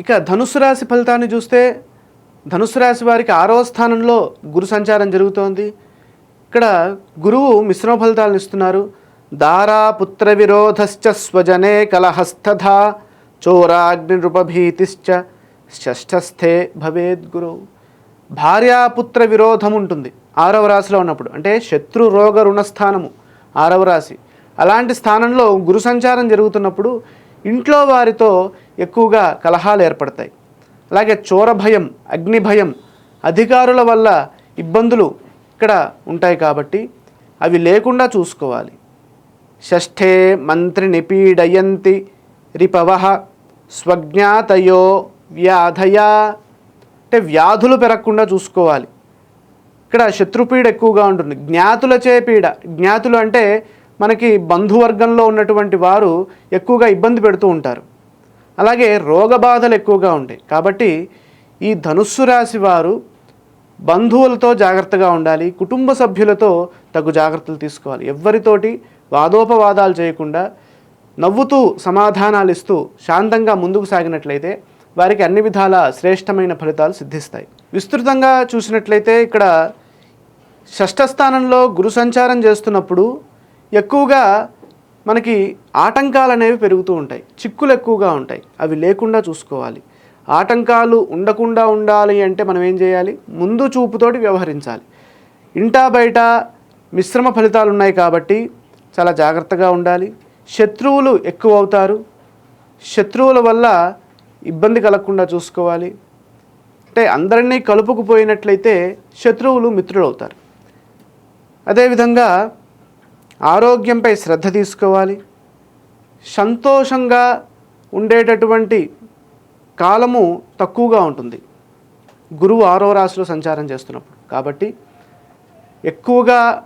ఇక ధనుసు రాశి ఫలితాన్ని చూస్తే ధనుసు రాశి వారికి ఆరవ స్థానంలో గురు సంచారం జరుగుతోంది. ఇక్కడ గురువు మిశ్రమ ఫలితాలను ఇస్తున్నారు. దారా పుత్ర విరోధశ్చ స్వజనే కలహస్తథ చోరాగ్నిరుపభీతిశ్చ షష్ఠస్థే భవేద్ గురు. భార్యాపుత్ర విరోధం ఉంటుంది ఆరవ రాశిలో ఉన్నప్పుడు. అంటే శత్రు రోగ రుణస్థానము ఆరవ రాశి. అలాంటి స్థానంలో గురు సంచారం జరుగుతున్నప్పుడు ఇంట్లో వారితో ఎక్కువగా కలహాలు ఏర్పడతాయి. అలాగే చోర భయం అగ్ని భయం అధికారుల వల్ల ఇబ్బందులు ఇక్కడ ఉంటాయి కాబట్టి అవి లేకుండా చూసుకోవాలి. షష్ఠే మంత్రి నిపీడయంతి రిపవ స్వజ్ఞాతయో వ్యాధయా అంటే వ్యాధులు పెరగకుండా చూసుకోవాలి. ఇక్కడ శత్రుపీడ ఎక్కువగా ఉంటుంది. జ్ఞాతులచే పీడ. జ్ఞాతులు అంటే మనకి బంధువర్గంలో ఉన్నటువంటి వారు ఎక్కువగా ఇబ్బంది పెడుతూ ఉంటారు. అలాగే రోగ బాధలు ఎక్కువగా ఉంటాయి. కాబట్టి ఈ ధనుస్సు రాశి వారు బంధువులతో జాగ్రత్తగా ఉండాలి కుటుంబ సభ్యులతో తగు జాగ్రత్తలు తీసుకోవాలి. ఎవరితోటి వాదోపవాదాలు చేయకుండా నవ్వుతూ సమాధానాలు ఇస్తూ శాంతంగా ముందుకు సాగినట్లయితే వారికి అన్ని విధాల శ్రేష్టమైన ఫలితాలు సిద్ధిస్తాయి. విస్తృతంగా చూసినట్లయితే ఇక్కడ షష్ఠస్థానంలో గురు సంచారం చేస్తున్నప్పుడు ఎక్కువగా మనకి ఆటంకాలు అనేవి పెరుగుతూ ఉంటాయి. చిక్కులు ఎక్కువగా ఉంటాయి. అవి లేకుండా చూసుకోవాలి. ఆటంకాలు ఉండకుండా ఉండాలి అంటే మనం ఏం చేయాలి? ముందు చూపుతోటి వ్యవహరించాలి. ఇంటా బయట మిశ్రమ ఫలితాలు ఉన్నాయి కాబట్టి చాలా జాగ్రత్తగా ఉండాలి. శత్రువులు ఎక్కువ అవుతారు. శత్రువుల వల్ల ఇబ్బంది కలగకుండా చూసుకోవాలి. అంటే అందరినీ కలుపుకుపోయినట్లయితే శత్రువులు మిత్రులు అవుతారు అదేవిధంగా ఆరోగ్యంపై శ్రద్ధ తీసుకోవాలి. సంతోషంగా ఉండేటటువంటి కాలము తక్కువగా ఉంటుంది. గురువు ఆరో రాశిలో సంచారం చేస్తున్నప్పుడు. కాబట్టి ఎక్కువగా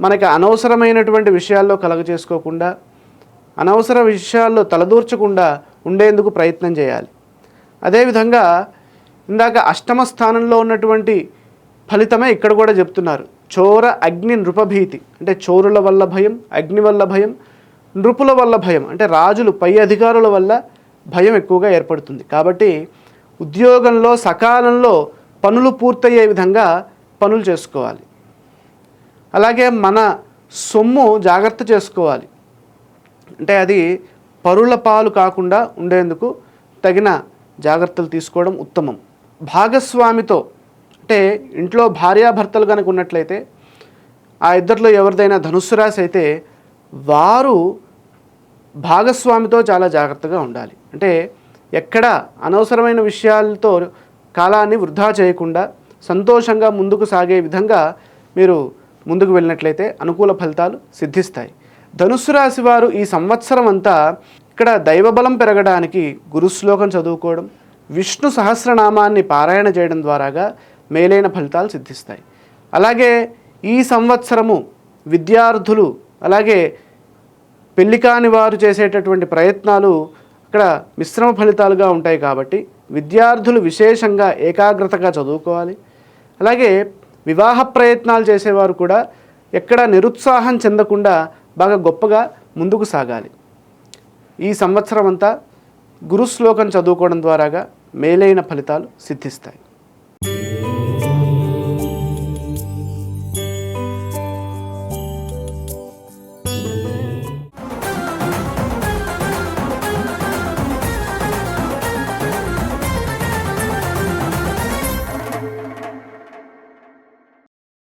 మనకి అనవసరమైనటువంటి విషయాల్లో కలగజేసుకోకుండా అనవసర విషయాల్లో తలదూర్చకుండా ఉండేందుకు ప్రయత్నం చేయాలి. అదేవిధంగా ఇందాక అష్టమ స్థానంలో ఉన్నటువంటి ఫలితమే ఇక్కడ కూడా చెప్తున్నారు. చోర అగ్ని నృపభీతి. అంటే చోరుల వల్ల భయం అగ్ని వల్ల భయం నృపుల వల్ల భయం. అంటే రాజులు పై అధికారుల వల్ల భయం ఎక్కువగా ఏర్పడుతుంది. కాబట్టి ఉద్యోగంలో సకాలంలో పనులు పూర్తయ్యే విధంగా పనులు చేసుకోవాలి. అలాగే మన సొమ్ము జాగ్రత్త చేసుకోవాలి. అంటే అది పరుల పాలు కాకుండా ఉండేందుకు తగిన జాగ్రత్తలు తీసుకోవడం ఉత్తమం. భాగస్వామితో అంటే ఇంట్లో భార్యాభర్తలు కనుక ఉన్నట్లయితే ఆ ఇద్దరిలో ఎవరిదైనా ధనుస్సు రాశి అయితే వారు భాగస్వామితో చాలా జాగ్రత్తగా ఉండాలి. అంటే ఎక్కడ అనవసరమైన విషయాలతో కాలాన్ని వృధా చేయకుండా సంతోషంగా ముందుకు సాగే విధంగా మీరు ముందుకు వెళ్ళినట్లయితే అనుకూల ఫలితాలు సిద్ధిస్తాయి. ధనుస్సు రాశి వారు ఈ సంవత్సరం అంతా ఇక్కడ దైవబలం పెరగడానికి గురుశ్లోకం చదువుకోవడం విష్ణు సహస్రనామాన్ని పారాయణ చేయడం ద్వారాగా మేలైన ఫలితాలు సిద్ధిస్తాయి. అలాగే ఈ సంవత్సరము విద్యార్థులు అలాగే పెళ్ళి కాని వారు చేసేటటువంటి ప్రయత్నాలు అక్కడ మిశ్రమ ఫలితాలుగా ఉంటాయి కాబట్టి విద్యార్థులు విశేషంగా ఏకాగ్రతగా చదువుకోవాలి. అలాగే వివాహ ప్రయత్నాలు చేసేవారు కూడా ఎక్కడ నిరుత్సాహం చెందకుండా బాగా గొప్పగా ముందుకు సాగాలి. ఈ సంవత్సరం అంతా గురుశ్లోకం చదువుకోవడం ద్వారాగా మేలైన ఫలితాలు సిద్ధిస్తాయి.